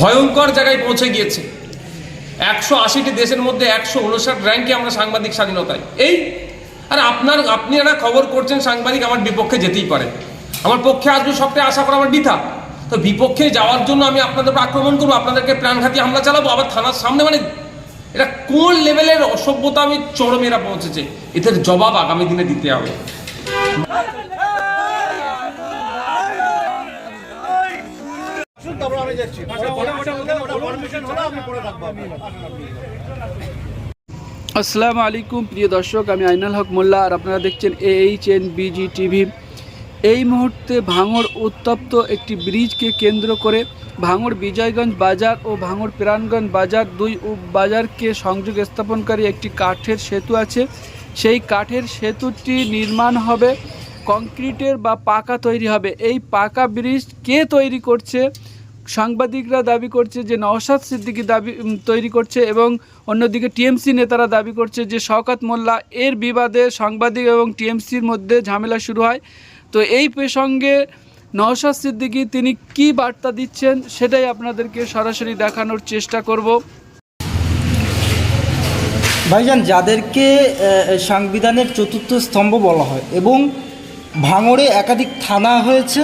ভয়ঙ্কর জায়গায় পৌঁছে গিয়েছে। একশো আশিটি দেশের মধ্যে একশো উনষাট র্যাঙ্কে আমরা সাংবাদিক স্বাধীনতায়। এই, আর আপনার আপনারা খবর করছেন, সাংবাদিক আমার বিপক্ষে যেতেই পারে। আমার পক্ষে আসবে সবটাই আশা করা আমার বৃথা। তো বিপক্ষে যাওয়ার জন্য আমি আপনাদের উপর আক্রমণ করব, আপনাদেরকে প্রাণঘাতী হামলা চালাবো, আবার থানার সামনে মানে এটা কোন লেভেলের অসভ্যতা আমি চরমেরা পৌঁছেছে, এদের জবাব আগামী দিনে দিতে হবে। আসসালামু আলাইকুম প্রিয় দর্শক আমি আইনাল হক মোল্লা আর আপনারা দেখছেন এইচ এন বিজি টিভি এই মুহূর্তে ভাঙড় উত্তপ্ত একটি ব্রিজকে কেন্দ্র করে ভাঙড় বিজয়গঞ্জ বাজার ও ভাঙড় প্রাণগঞ্জ বাজার দুই উপ বাজারকে সংযোগ স্থাপনকারী একটি কাঠের সেতু আছে সেই কাঠের সেতুটি নির্মাণ হবে কংক্রিটের বা পাকা তৈরি হবে এই পাকা ব্রিজ কে তৈরি করছে সাংবাদিকরা দাবি করছে যে নওশাদ সিদ্দিকী দাবি তৈরি করছে এবং অন্যদিকে টিএমসি নেতারা দাবি করছে যে শওকাত মোল্লা এর বিবাদে সাংবাদিক এবং টিএমসির মধ্যে ঝামেলা শুরু হয়। তো এই প্রসঙ্গে নওশাদ সিদ্দিকি তিনি কি বার্তা দিচ্ছেন সেটাই আপনাদেরকে সরাসরি দেখানোর চেষ্টা করব। ভাইজান, যাদেরকে সাংবিধানের চতুর্থ স্তম্ভ বলা হয় এবং ভাঙড়ে একাধিক থানা হয়েছে,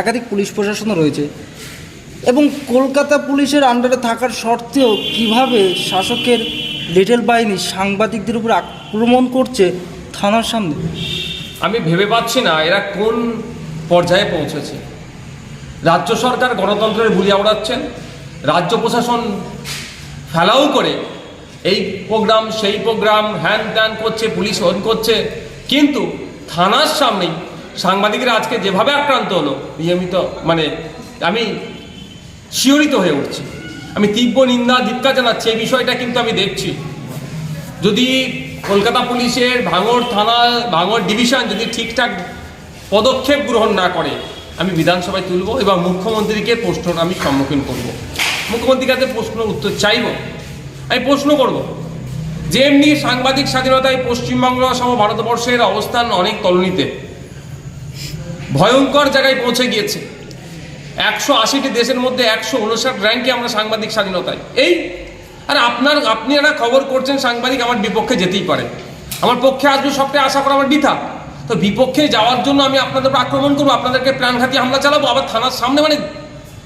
একাধিক পুলিশ প্রশাসনও রয়েছে এবং কলকাতা পুলিশের আন্ডারে থাকার সত্ত্বেও কীভাবে শাসকের লিটল বাহিনী সাংবাদিকদের উপর আক্রমণ করছে থানার সামনে? আমি ভেবে পাচ্ছি না এরা কোন পর্যায়ে পৌঁছেছে। রাজ্য সরকার গণতন্ত্রের বুলি আওড়াচ্ছেন, রাজ্য প্রশাসন ফেলাও করে, এই প্রোগ্রাম সেই প্রোগ্রাম হ্যান ত্যান করছে, পুলিশ হন করছে, কিন্তু থানার সামনেই সাংবাদিকরা আজকে যেভাবে আক্রান্ত হলো, নিয়মিত মানে আমি শিহরিত হয়ে উঠছি। আমি তীব্র নিন্দা ধিক্কা জানাচ্ছি, এই বিষয়টা কিন্তু আমি দেখছি। যদি কলকাতা পুলিশের ভাঙড় থানা, ভাঙড় ডিভিশন যদি ঠিকঠাক পদক্ষেপ গ্রহণ না করে, আমি বিধানসভায় তুলব এবং মুখ্যমন্ত্রীকে প্রশ্ন আমি সম্মুখীন করব। মুখ্যমন্ত্রীর কাছে প্রশ্ন উত্তর চাইব। আমি প্রশ্ন করব যে এমনি সাংবাদিক স্বাধীনতায় পশ্চিমবঙ্গ সহ ভারতবর্ষের অবস্থান অনেক তলনিতে, ভয়ঙ্কর জায়গায় পৌঁছে গিয়েছে। একশো আশিটি দেশের মধ্যে একশো উনষাট র্যাঙ্কে আমরা সাংবাদিক স্বাধীনতায়। এই, আর আপনার আপনারা খবর করছেন, সাংবাদিক আমার বিপক্ষে যেতেই পারে। আমার পক্ষে আসবে সবটাই আশা করা আমার বৃথা। তো বিপক্ষে যাওয়ার জন্য আমি আপনাদের আক্রমণ করব, আপনাদেরকে প্রাণঘাতী হামলা চালাবো, আবার থানার সামনে মানে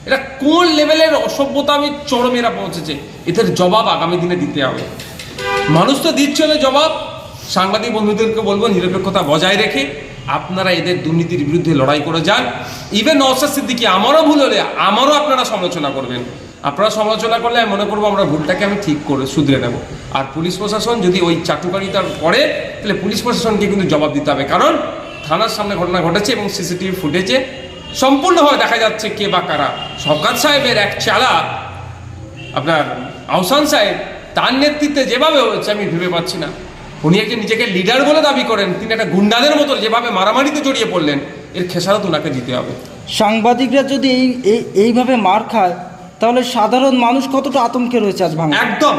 এটা কোন লেভেলের অসভ্যতা আমি চরমেরা পৌঁছেছে, এদের জবাব আগামী দিনে দিতে হবে। মানুষ তো দিচ্ছে না জবাব। সাংবাদিক বন্ধুদেরকে বলব, নিরপেক্ষতা বজায় রেখে আপনারা এদের দুর্নীতির বিরুদ্ধে লড়াই করে যান। ইভেন নওসাদ সিদ্দিকি, আমারও ভুল হলে আমারও আপনারা সমালোচনা করবেন। আপনারা সমালোচনা করলে আমি মনে করব আমরা ভুলটাকে আমি ঠিক করে শুধরে নেব। আর পুলিশ প্রশাসন যদি ওই চাটুকারিতার করে তাহলে পুলিশ প্রশাসনকে কিন্তু জবাব দিতে হবে। কারণ থানার সামনে ঘটনা ঘটেছে এবং সিসিটিভি ফুটেজে সম্পূর্ণভাবে দেখা যাচ্ছে কে বা কারা। শওকাত সাহেবের এক চালা, আপনার আহসান সাহেব, তার নেতৃত্বে যেভাবে হয়েছে আমি ভেবে পাচ্ছি না। উনি একজন নিজেকে লিডার বলে দাবি করেন তিনি একটা গুন্ডাদের মতো যেভাবে মারামারিতে জড়িয়ে পড়লেন এর খেসারত ওনাকে দিতে হবে। সাংবাদিকরা যদি এই এই- এইভাবে মার খায় তাহলে সাধারণ মানুষ কতটা আতঙ্কে রয়েছে আজ ভাঙড় একদম।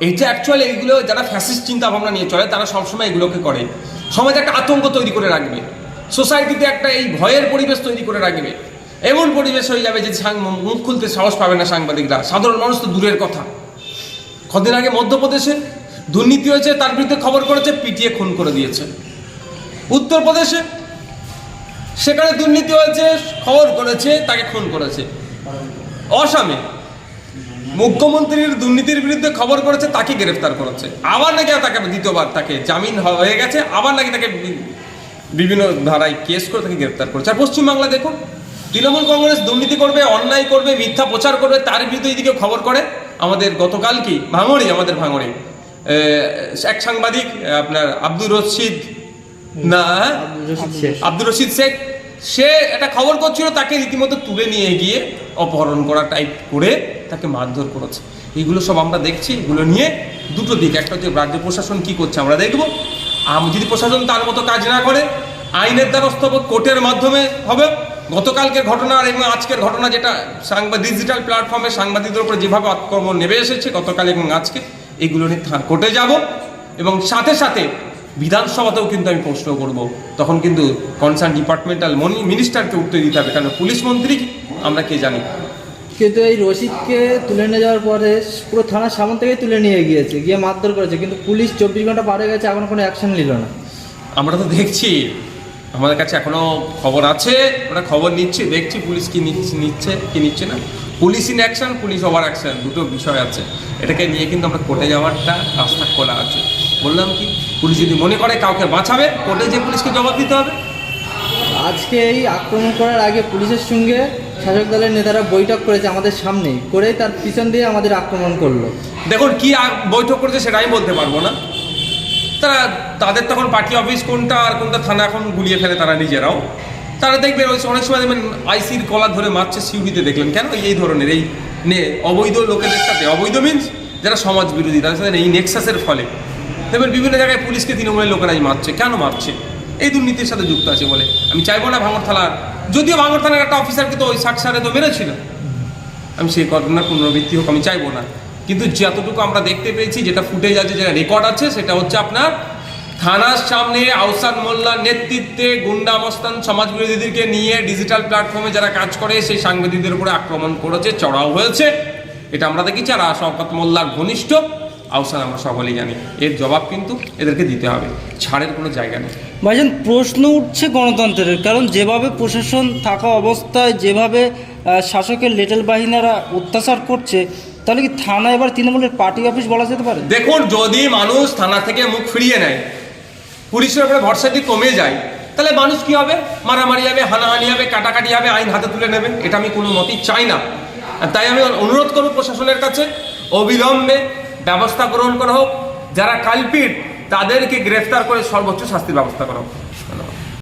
এইটা অ্যাকচুয়ালি এইগুলো যারা ফ্যাসিস্ট চিন্তা ভাবনা নিয়ে চলে তারা সবসময় এগুলোকে করে। সমাজে একটা আতঙ্ক তৈরি করে রাখবে। সোসাইটিতে একটা এই ভয়ের পরিবেশ তৈরি করে রাখবে। এমন পরিবেশ হয়ে যাবে যে সাং- মুখ খুলতে সাহস পাবে না সাংবাদিকরা। সাধারণ মানুষ তো দূরের কথা। কদিন আগে মধ্যপ্রদেশে দুর্নীতি হয়েছে, তার বিরুদ্ধে খবর করেছে, পিটিয়ে খুন করে দিয়েছে। উত্তরপ্রদেশে সেখানে দুর্নীতি হয়েছে, খবর করেছে, তাকে খুন করেছে। অসামে মুখ্যমন্ত্রীর দুর্নীতির বিরুদ্ধে খবর করেছে, তাকে গ্রেফতার করেছে। আবার নাকি তাকে, দ্বিতীয়বার তাকে জামিন হয়ে গেছে, আবার নাকি তাকে বিভিন্ন ধারায় কেস করে তাকে গ্রেফতার করেছে। আর পশ্চিমবাংলা দেখুন, তৃণমূল কংগ্রেস দুর্নীতি করবে, অন্যায় করবে, মিথ্যা প্রচার করবে, তার বিরুদ্ধে এদিকে খবর করে, আমাদের গতকাল কি? ভাঙড়ি, আমাদের ভাঙড়ি। এক সাংবাদিক আপনার আব্দুর রশিদ না হ্যাঁ? আব্দুর রশিদ শেখ। সে একটা খবর করছিল তাকে রীতিমতো তুলে নিয়ে গিয়ে অপহরণ করা টাইপ করে তাকে মারধর করেছে। এগুলো সব আমরা দেখছি এগুলো নিয়ে দুটো দিক। একটা হচ্ছে রাজ্য প্রশাসন কি করছে আমরা দেখব। আম যদি প্রশাসন তার মতো কাজ না করে আইনের দ্বারস্থ কোর্টের মাধ্যমে হবে। গতকালকের ঘটনা আর এবং আজকের ঘটনা যেটা সাংবাদিক ডিজিটাল প্ল্যাটফর্মে সাংবাদিকদের উপরে যেভাবে আক্রমণ নেমে এসেছে গতকাল এবং আজকে এগুলো নিয়ে থা- কোর্টে যাব এবং সাথে সাথে বিধানসভাতেও কিন্তু আমি প্রশ্ন করব। তখন কিন্তু কনসার্ন ডিপার্টমেন্টাল মনি মিনিস্টারকে উত্তর দিতে হবে কারণ পুলিশ মন্ত্রী আমরা কে জানি? কিন্তু এই রশিদকে তুলে নিয়ে যাওয়ার পরে পুরো থানার সামন থেকেই তুলে নিয়ে গিয়েছে গিয়ে মারধর করেছে কিন্তু পুলিশ চব্বিশ ঘণ্টা পার হয়ে গেছে এখন কোনো অ্যাকশন নিল না। আমরা তো দেখছি আমাদের কাছে এখনও খবর আছে আমরা খবর নিচ্ছি দেখছি পুলিশ কি নিচ্ছে নিচ্ছে কি নিচ্ছে না। Police in action police over action দুটো বিষয় আছে। এটাকে নিয়ে কিন্তু আমরা কোর্টে যাওয়ারটা রাস্তা খোলা আছে। বললাম কি পুলিশ যদি মনে করে কাউকে বাঁচাবে কোর্টে যে পুলিশকে জবাব দিতে হবে। আজকে এই আক্রমণ করার আগে পুলিশের সঙ্গে শাসক দলের নেতারা বৈঠক করেছে আমাদের সামনেই করে তার পিছন দিয়ে আমাদের আক্রমণ করল। দেখুন কি বৈঠক করেছে সেটা আমি বলতে পারব না। তারা তাদের তখন পার্টি অফিস কোনটা আর কোনটা থানা এখন গুলিয়ে ফেলে তারা নিজেরাও। তারা দেখবেন ওই অনেক সময় দেখবেন আইসির কলার ধরে মারছে সিউড়িতে দেখলেন। কেন? এই- ধরনের, এই নে, অবৈধ লোকেদের সাথে। অবৈধ মিনস যারা সমাজ বিরোধী, তাদের সাথে এই নেক্সাসের ফলে। দেখবেন বিভিন্ন জায়গায় পুলিশকে তৃণমূলের লোকেরাই মারছে। কেন মারছে? এই দুর্নীতির সাথে যুক্ত আছে বলে। আমি চাইব না ভাঙর থানার, যদিও ভাঙর থানার একটা অফিসারকে তো ওই সাকসারে তো মেরেছিল। আমি সেই ঘটনার পুনরাবৃত্তি হোক, আমি চাইব না। কিন্তু যতটুকু আমরা দেখতে পেয়েছি, যেটা ফুটেজ আছে, যেটা রেকর্ড আছে, সেটা হচ্ছে আপনার থানার সামনে আউসান মোল্লার নেতৃত্বে গুন্ডা মস্তান সমাজ বিরোধীদেরকে নিয়ে ডিজিটাল প্ল্যাটফর্মে যারা কাজ করে সেই সাংবাদিকদের উপরে আক্রমণ করেছে চড়াও হয়েছে। এটা আমরা দেখেছি আর শওকত মোল্লার ঘনিষ্ঠ আউসান আমরা সকলেই জানি। এর জবাব কিন্তু এদেরকে দিতে হবে। ছাড়ের কোনো জায়গা নেই। ভাইজান প্রশ্ন উঠছে গণতন্ত্রের কারণ যেভাবে প্রশাসন থাকা অবস্থায় যেভাবে শাসকের লিটল বাহিনীরা অত্যাচার করছে তাহলে কি থানা এবার তৃণমূলের পার্টি অফিস বলা যেতে পারে? দেখুন যদি মানুষ থানা থেকে মুখ ফিরিয়ে নেয় পুলিশের উপরে ভরসা যদি কমে যায়, তাহলে মানুষ কি হবে? মারামারি হবে, হানাহানি হবে, কাটাকাটি হবে, আইন হাতে তুলে নেবে। এটা আমি কোনো মতেই চাই না। তাই আমি অনুরোধ করব প্রশাসনের কাছে, অবিলম্বে ব্যবস্থা গ্রহণ করা হোক। যারা কালপিট তাদেরকে গ্রেফতার করে সর্বোচ্চ শাস্তির ব্যবস্থা করা হোক।